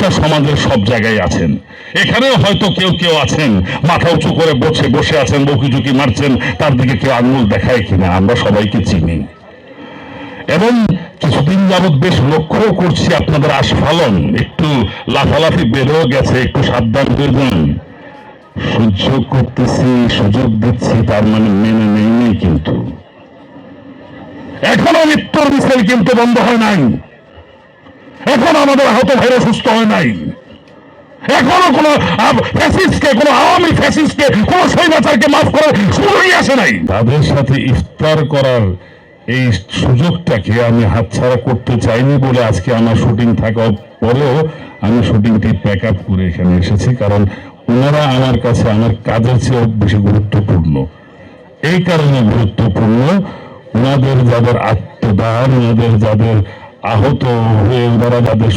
ফ্যাসিস্টটা সমাজের সব জায়গায় আছেন। এখানেও হয়তো কেউ কেউ আছেন, মাথা উঁচু করে বসে বসে আছেন, বউকি ঝুঁকি মারছেন, তার দিকে কেউ আঙুল দেখায় কিনা, আমরা সবাইকে চিনি। এবং কিছুদিন যাবৎ বেশ লক্ষ্য করছি আপনাদের আস্ফালন, একটু লাফালাফি বেড়েও গেছে, একটু সাবধান যান সহ্য করতেছি, সুযোগ দিচ্ছি, তার মানে মেনে নেই কিন্তু। এখনও মৃত্যুর মিছিল কিন্তু বন্ধ হয় নাই। এখন আমাদের আহত ভাইরা সুস্থ হয় নাই। এখনও কোন ফ্যাসিস্টকে কোন আওয়ামী ফ্যাসিস্টকে কোন স্বৈরাচারকে মাফ করে সুযোগই আসে নাই। তাদের সাথে ইফতার করার এই সুযোগটাকে আমি হাতছাড়া করতে চাইনি বলে আজকে আমার শুটিং থাকার পরেও আমি শুটিংটি প্যাক আপ করে এখানে এসেছি, কারণ ওনারা আমার কাছে আমার কাজের চেয়েও বেশি গুরুত্বপূর্ণ। এই কারণে গুরুত্বপূর্ণ, ওনাদের যাদের আত্মদান, ওনাদের যাদের আহত হয়ে ওনারা যাদের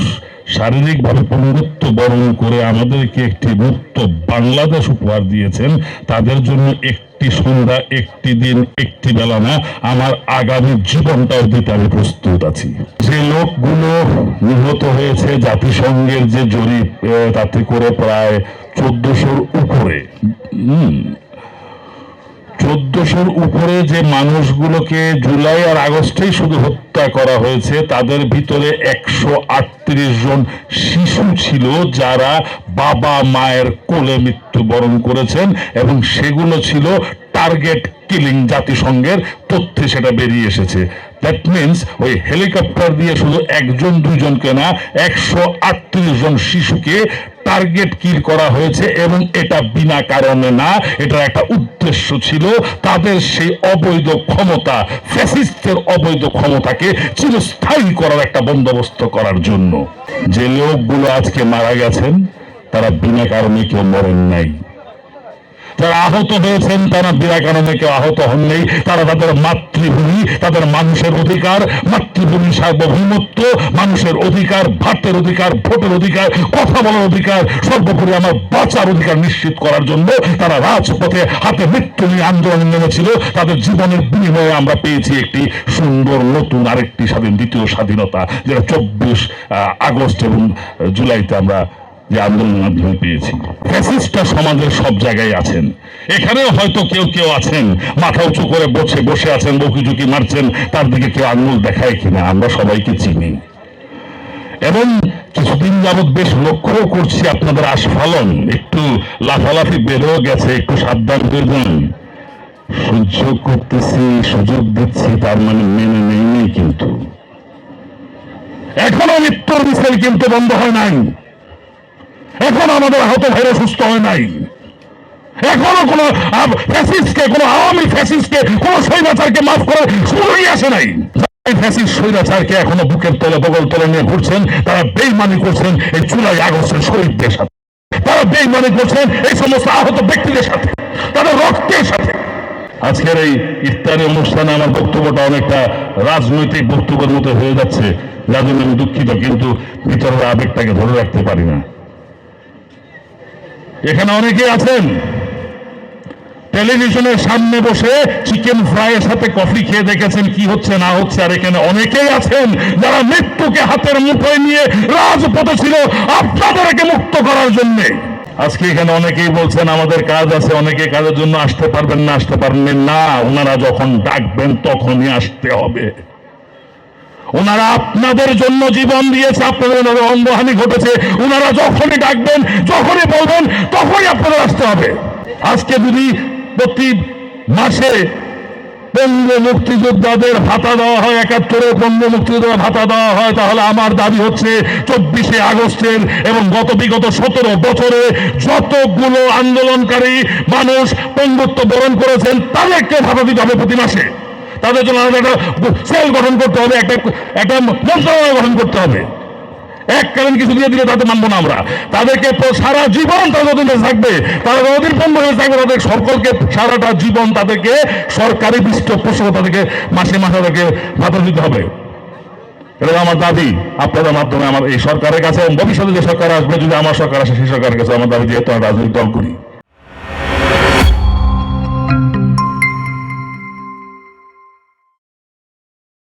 শারীরিকভাবে পঙ্গুত্ব বরণ করে আমাদেরকে একটি মুক্ত বাংলাদেশ উপহার দিয়েছেন। তাদের জন্য একটি সন্ধ্যা, একটি দিন, একটি বেলা না, আমার আগামী জীবনটাও দিতে আমি প্রস্তুত আছি। যে লোকগুলো নিহত হয়েছে জাতিসংঘের যে জরিপ তাতে করে প্রায় চোদ্দশোর উপরে চোদ্দশোর উপরে যে মানুষগুলোকে জুলাই আর আগস্টেই শুধু হত্যা করা হয়েছে, তাদের ভিতরে একশো আটত্রিশ জন শিশু ছিল যারা বাবা মায়ের কোলে মৃত্যুবরণ করেছেন এবং সেগুলো ছিল টার্গেট কিলিং জাতিসংঘের তথ্যে সেটা বেরিয়ে এসেছে। দ্যাট মিনস ওই হেলিকপ্টার দিয়ে শুধু একজন, দুজনকে না, একশো আটত্রিশ জন শিশুকে টার্গেট কিল করা হয়েছে এবং এটা বিনা কারণে না এটা একটা উদ্দেশ্য ছিল তাদের সেই অবৈধ ক্ষমতা ফ্যাসিস্টের অবৈধ ক্ষমতাকে চিরস্থায়ী করার একটা বন্দোবস্ত করার জন্য। যে লোকগুলো আজকে মারা গেছেন, তারা বিনা কারণে কেউ মরেন নাই। যারা আহত হয়েছেন, তারা বিনা কারণে কেউ আহত হননি। তারা তাদের মাতৃভূমি, তাদের মানুষের অধিকার, মাতৃভূমি সার্বভৌমত্ব মানুষের অধিকার, ভাতের অধিকার, ভোটের অধিকার, কথা বলার অধিকার, সর্বোপরি আমার বাঁচার অধিকার নিশ্চিত করার জন্য তারা রাজপথে হাতে মৃত্যু নিয়ে আন্দোলনে নেমেছিল। তাদের জীবনের বিনিময়ে আমরা পেয়েছি একটি সুন্দর, নতুন, আরেকটি স্বাধীন, দ্বিতীয় স্বাধীনতা, যেটা চব্বিশ আগস্ট এবং জুলাইতে আমরা যে আন্দোলনের মাধ্যমে পেয়েছি। ফ্যাসিস্টটা সমাজের সব জায়গায় আছেন। এখানেও হয়তো কেউ কেউ আছেন। মাথা উঁচু করে বসে বসে আছেন বকি ঝুঁকি মারছেন, তার দিকে কেউ আঙুল দেখায় কিনা, আমরা সবাইকে চিনি। এবং কিছুদিন যাবৎ বেশ লক্ষ্য করছি আপনাদের আস্ফালন। একটু লাফালাফি বেড়েও গেছে, একটু সাবধান যান। সহ্য করতেছি, সুযোগ দিচ্ছি, তার মানে মেনে নেই কিন্তু। এখনও মৃত্যুর মিছিল কিন্তু বন্ধ হয় নাই। এখন আমাদের আহত ভাইরা সুস্থ হয় নাই। এখনও কোন ফ্যাসিস্টকে, কোন আওয়ামী ফ্যাসিস্টকে, কোন স্বৈরাচারকে মাফ করে সুযোগই আসে নাই। স্বৈরাচারকে এখনও বুকের তলে, বগল তলে নিয়ে ঘুরছেন, তারা বেইমানি করছেন এই জুলাই আগস্টের শহীদদের সাথে। তারা বেইমানি করছেন এই সমস্ত আহত ব্যক্তিদের সাথে, তাদের রক্তের সাথে। আজকের এই ইফতারি অনুষ্ঠানে আমার বক্তব্যটা অনেকটা রাজনৈতিক বক্তব্যের মতো হয়ে যাচ্ছে। যার জন্য আমি দুঃখিত, কিন্তু ভিতরের আবেগটাকে ধরে রাখতে পারি না। এখানে অনেকে আছেন। টেলিভিশনের সামনে বসে চিকেন ফ্রাইয়ের সাথে কফি খেয়ে দেখেছেন কি হচ্ছে, না হচ্ছে। আর এখানে অনেকেই আছেন যারা মৃত্যুকে হাতের মুঠোয় নিয়ে রাজপথে ছিল আপনাদেরকে মুক্ত করার জন্য। আজকে এখানে অনেকেই বলছেন, আমাদের কাজ আছে, অনেকে কাজের জন্য আসতে পারবেন না, আসতে পারবেন না। ওনারা যখন ডাকবেন, তখনই আসতে হবে। ওনারা আপনাদের জন্য জীবন দিয়েছে, আপনাদের অঙ্গহানি ঘটেছে। ওনারা যখনই ডাকবেন, যখনই বলবেন, তখনই আপনাদের আসতে হবে। আজকে যদি প্রতি মাসে পঙ্গু মুক্তিযোদ্ধাদের ভাতা দেওয়া হয়, একাত্তরে পঙ্গু মুক্তিযোদ্ধা ভাতা দেওয়া হয়, তাহলে আমার দাবি হচ্ছে চব্বিশে আগস্টের এবং গত বিগত সতেরো বছরে যতগুলো আন্দোলনকারী মানুষ পঙ্গুত্ব বরণ করেছেন, তাদেরকে ভাতা দিতে হবে প্রতি মাসে। তাদের জন্য আলাদা একটা সেল গঠন করতে হবে, একটা একটা মন্ত্রণালয় গঠন করতে হবে। এক কারণ কিছু দিয়ে দিলে তাদের মানবো না আমরা। তাদেরকে সারা জীবন তারা যতদিন থাকবে। তারা যতদিন পণ্য হয়ে থাকবে তাদের সকলকে সারাটা জীবন তাদেরকে সরকারি পৃষ্ঠপোষক তাদেরকে মাসে মাসে তাদেরকে ভাতা দিতে হবে। এটা আমার দাবি। আপনাদের মাধ্যমে আমার এই সরকারের কাছে ভবিষ্যতে যে সরকার আসবে, যদি আমার সরকার আসে, সেই সরকারের কাছে আমার দাবি যেহেতু আমি রাজনৈতিক দল করি।